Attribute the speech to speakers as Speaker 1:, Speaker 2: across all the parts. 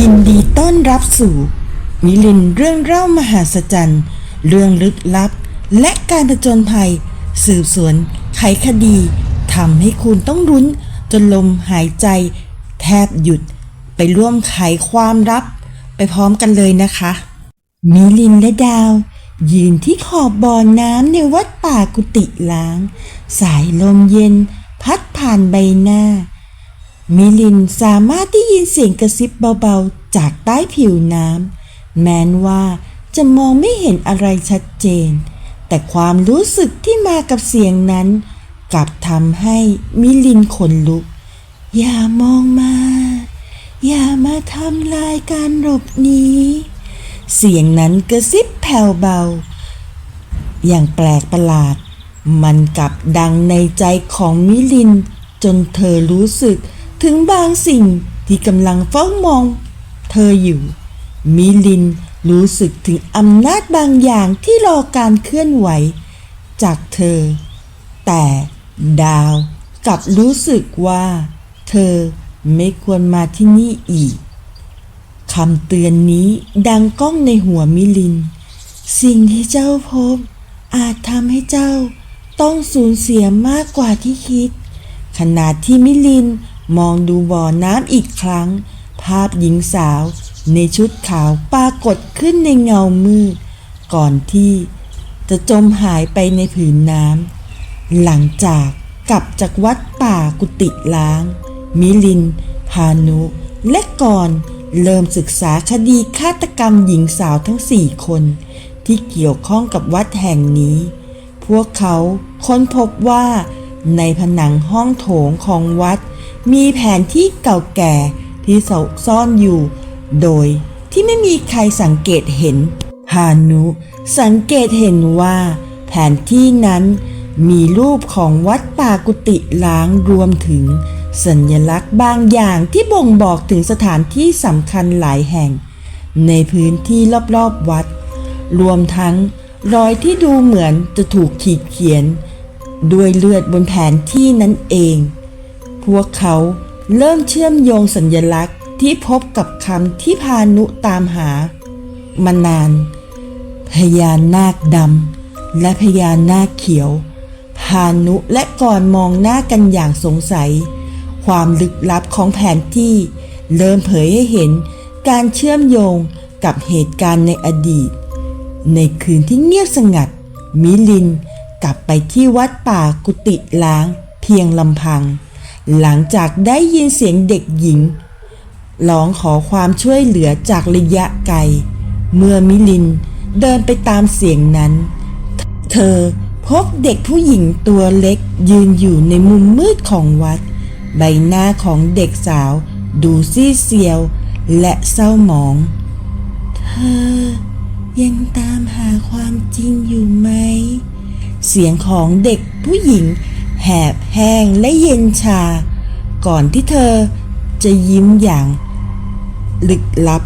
Speaker 1: ยินดีต้อนรับสู่ มิลินเรื่องเล่ามหาศจรรย์ เรื่องลึกลับ และการผจญภัย สืบสวน ไขคดีทำให้คุณต้องรุ้น จนลมหายใจ แทบหยุด ไปร่วมไขความลับ ไปพร้อมกันเลยนะคะ มิลินและดาว ยืนที่ขอบบ่อน้ำในวัดป่ากุฏิล้าง สายลมเย็น พัดผ่านใบหน้า มิลินสามารถได้ยินเสียงกระซิบเบาๆ จากใต้ผิวน้ำแม้นว่าจะมองไม่เห็นอะไรชัดเจน แต่ความรู้สึกที่มากับเสียงนั้น กลับทำให้มิลินขนลุก อย่ามองมา อย่ามาทำลายการหลบหนีเสียงนั้นกระซิบแผ่วเบา อย่างแปลกประหลาด มันกลับดังในใจของมิลินจนเธอรู้สึก ถึงบางสิ่งที่กำลังเฝ้ามอง เธออยู่ มิลินรู้สึกถึงอำนาจบางอย่างที่รอการเคลื่อนไหว จากเธอ แต่ดาวกลับรู้สึกว่า เธอไม่ควรมาที่นี่อีกคำเตือนนี้ดังก้องในหัวมิลิน สิ่งที่เจ้าพบ อาจทำให้เจ้าต้องสูญเสียมากกว่าที่คิด ขณะที่มิลิน มองดูบ่อน้ำอีกครั้ง ภาพหญิงสาว ในชุดขาวปรากฏขึ้นในเงามืด ก่อนที่จะจมหายไปในผืนน้ำ หลังจากกลับจากวัดป่ากุฏิล้าง มิลิน พานุ และก่อนเริ่มศึกษาคดีฆาตกรรมหญิงสาวทั้งสี่คน ที่เกี่ยวข้องกับวัดแห่งนี้ พวกเขาค้นพบว่าในผนังห้องโถงของวัด มีแผนที่เก่าแก่ที่ซ่อนอยู่ โดยที่ไม่มีใครสังเกตเห็นพานุ สังเกตเห็นว่า แผนที่นั้นมีรูปของวัดป่ากุฏิล้างรวมถึง สัญลักษณ์บางอย่างที่บ่งบอกถึงสถานที่สำคัญหลายแห่ง ในพื้นที่รอบๆวัด รวมทั้งรอยที่ดูเหมือนจะถูกขีดเขียน ด้วยเลือดบนแผนที่นั้นเอง พวกเขาเริ่มเชื่อมโยงสัญลักษณ์ที่พบกับคำที่พานุตามหา มานาน พญานาคดำและพญานาคเขียว พานุและก่อนมองหน้ากันอย่างสงสัย ความลึกลับของแผนที่ เริ่มเผยให้เห็นการเชื่อมโยงกับเหตุการณ์ในอดีต ในคืนที่เงียบสงัด มิลินกลับไปที่วัดป่ากุฏิล้างเพียงลำพัง หลังจากได้ยินเสียงเด็กหญิงร้องขอความช่วยเหลือจากระยะไกล เมื่อมิลินเดินไปตามเสียงนั้น เธอพบเด็กผู้หญิงตัวเล็กยืนอยู่ในมุมมืดของวัด ใบหน้าของเด็กสาว ดูซีเซียวและเศร้าหมอง เธอยังตามหาความจริงอยู่ไหม เสียงของเด็กผู้หญิง แหบแห้งและเย็นชา ก่อนที่เธอจะยิ้มอย่างลึกลับ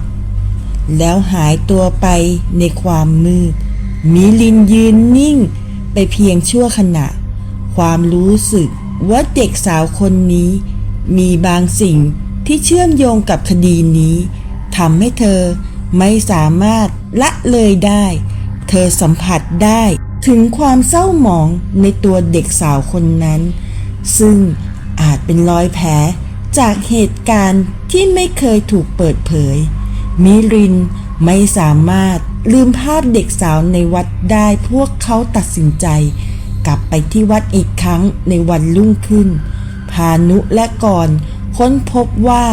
Speaker 1: แล้วหายตัวไปในความมืด มิลินยืนนิ่งไปเพียงชั่วขณะ ความรู้สึกว่าเด็กสาวคนนี้ มีบางสิ่งที่เชื่อมโยงกับคดีนี้ทำให้เธอไม่สามารถละเลยได้ เธอสัมผัสได้ ถึงความเศร้าหมองในตัวเด็กสาวคนนั้น ซึ่งอาจเป็นรอยแผลจากเหตุการณ์ที่ไม่เคยถูกเปิดเผย มิรินไม่สามารถลืมภาพเด็กสาวในวัดได้พวกเขาตัดสินใจ กลับไปที่วัดอีกครั้งในวันรุ่งขึ้น พานุและก่อนค้นพบว่า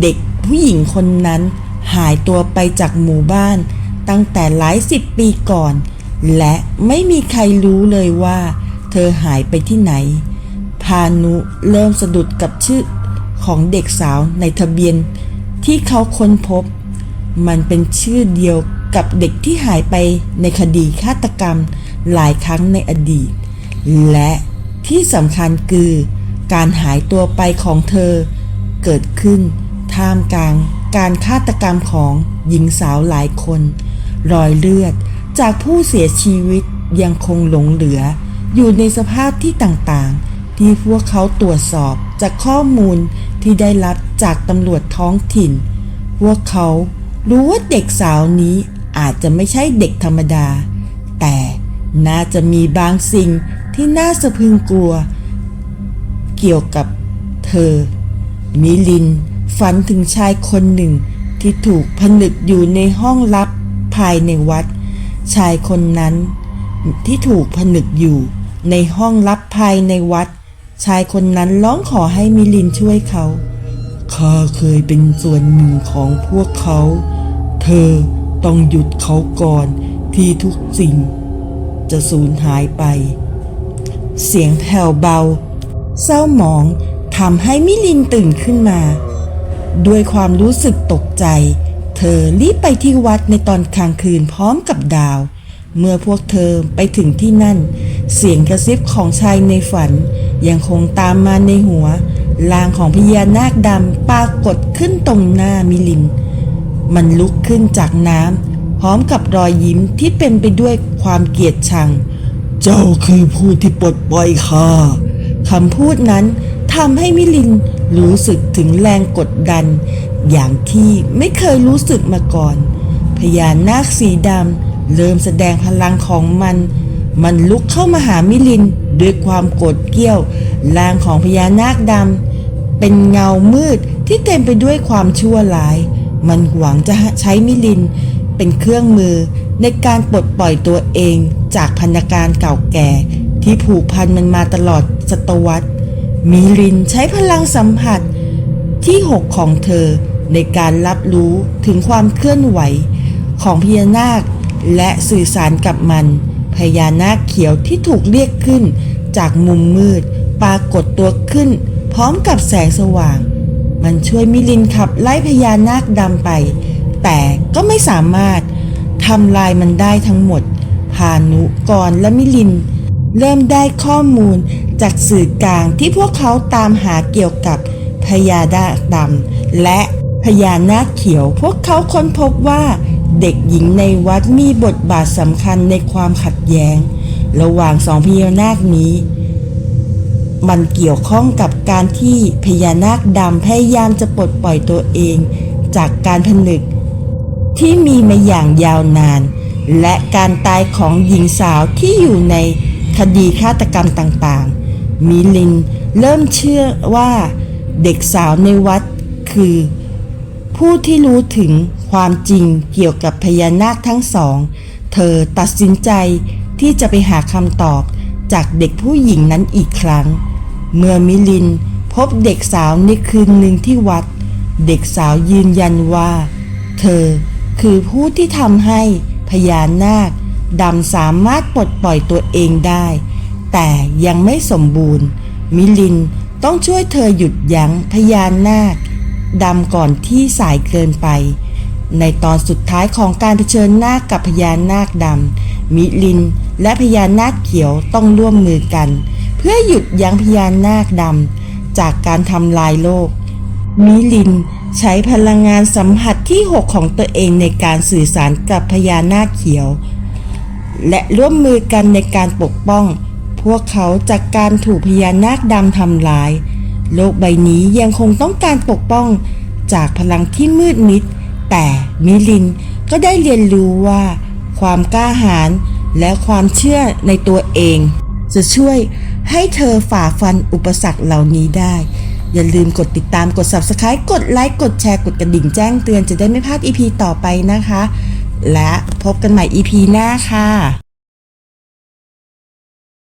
Speaker 1: เด็กผู้หญิงคนนั้นหายตัวไปจากหมู่บ้าน ตั้งแต่หลายสิบปีก่อน และไม่มีใครรู้เลยว่า เธอหายไปที่ไหน พานุเริ่มสะดุดกับชื่อของเด็กสาวในทะเบียนที่เขาค้นพบ มันเป็นชื่อเดียวกับเด็กที่หายไปในคดีฆาตกรรมหลายครั้งในอดีต และที่สำคัญคือการหายตัวไปของเธอ เกิดขึ้นท่ามกลางการฆาตกรรมของหญิงสาวหลายคน รอยเลือด จากผู้เสียชีวิตยังคงหลงเหลือ อยู่ในสภาพที่ต่างๆ ที่พวกเขาตรวจสอบจากข้อมูลที่ได้รับจากตำรวจท้องถิ่น พวกเขารู้ว่าเด็กสาวนี้อาจจะไม่ใช่เด็กธรรมดา แต่น่าจะมีบางสิ่งที่น่าสะพรึงกลัว เกี่ยวกับเธอ มิลินฝันถึงชายคนหนึ่งที่ถูกผนึกอยู่ในห้องลับภายในวัด ชายคนนั้น ที่ถูกผนึกอยู่ ในห้องลับภายในวัด ชายคนนั้นร้องขอให้มิลินช่วยเขาข้าเคยเป็นส่วนหนึ่งของพวกเขา เธอต้องหยุดเขาก่อนที่ทุกสิ่ง จะสูญหายไป เสียงแผ่วเบา เศร้าหมองทำให้มิลินตื่นขึ้นมา ด้วยความรู้สึกตกใจ เธอรีบไปที่วัดในตอนกลางคืนพร้อมกับดาว เมื่อพวกเธอไปถึงที่นั่น เสียงกระซิบของชายในฝัน ยังคงตามมาในหัวลางของพญานาคดำปรากฏขึ้นตรงหน้ามิลิน มันลุกขึ้นจากน้ำพร้อมกับรอยยิ้มที่เป็นไปด้วยความเกลียดชัง เจ้าคือผู้ที่ปลดปล่อยข้าคำพูดนั้นทำให้มิลินรู้สึกถึงแรงกดดัน อย่างที่ไม่เคยรู้สึกมาก่อน พญานาคสีดำเริ่มแสดงพลังของมัน มันลุกเข้ามาหามิลินด้วยความโกรธเกี้ยวลางของพญานาคดำเป็นเงามืดที่เต็มไปด้วยความชั่วร้าย มันหวังจะใช้มิลิน เป็นเครื่องมือในการปลดปล่อยตัวเองจากพันธการเก่าแก่ ที่ผูกพันมันมาตลอดศตวรรษมิลินใช้พลังสัมผัสที่หกของเธอ ในการรับรู้ถึงความเคลื่อนไหวของพญานาค และสื่อสารกับมัน พญานาคเขียวที่ถูกเรียกขึ้น จากมุมมืด ปรากฏตัวขึ้น พร้อมกับแสงสว่าง มันช่วยมิลินขับไล่พญานาคดำไป แต่ก็ไม่สามารถทำลายมันได้ทั้งหมด พานุกรและมิลิน เริ่มได้ข้อมูลจากสื่อกลางที่พวกเขาตามหาเกี่ยวกับพญานาคดำและ พญานาคเขียว พวกเขาค้นพบว่า เด็กหญิงในวัดมีบทบาทสำคัญในความขัดแย้ง ระหว่างสองพญานาคนี้ มันเกี่ยวข้องกับการที่พญานาคดำพยายามจะปลดปล่อยตัวเอง จากการผนึก ที่มีมาอย่างยาวนาน และการตายของหญิงสาวที่อยู่ในคดีฆาตกรรมต่างๆ มิลินเริ่มเชื่อว่าเด็กสาวในวัดคือ ผู้ที่รู้ถึงความจริงเกี่ยวกับพญานาคทั้งสอง เธอตัดสินใจที่จะไปหาคำตอบจากเด็กผู้หญิงนั้นอีกครั้ง เมื่อมิลินพบเด็กสาวในคืนหนึ่งที่วัด เด็กสาวยืนยันว่า เธอคือผู้ที่ทำให้พญานาคดำสามารถปลดปล่อยตัวเองได้ แต่ยังไม่สมบูรณ์ มิลินต้องช่วยเธอหยุดยั้งพญานาค ดำก่อนที่สายเกินไป ในตอนสุดท้ายของการเผชิญหน้ากับพญานาคดำมิลินและพญานาคเขียวต้องร่วมมือกัน เพื่อหยุดยั้งพญานาคดำจากการทำลายโลก มิลินใช้พลังงานสัมผัสที่ 6 ของตัวเองในการสื่อสารกับพญานาคเขียว และร่วมมือกันในการปกป้อง พวกเขาจากการถูกพญานาคดำทำลาย โลกใบนี้ยังคงต้องการปกป้องจากพลังที่มืดมิด แต่มิลินก็ได้เรียนรู้ว่า ความกล้าหาญและความเชื่อในตัวเอง จะช่วยให้เธอฝ่าฟันอุปสรรคเหล่านี้ได้ อย่าลืมกดติดตามกด subscribe กดไลค์กดแชร์กดกระดิ่งแจ้งเตือนจะได้ไม่พลาด EP ต่อไปนะคะ และพบกันใหม่ EP หน้าค่ะ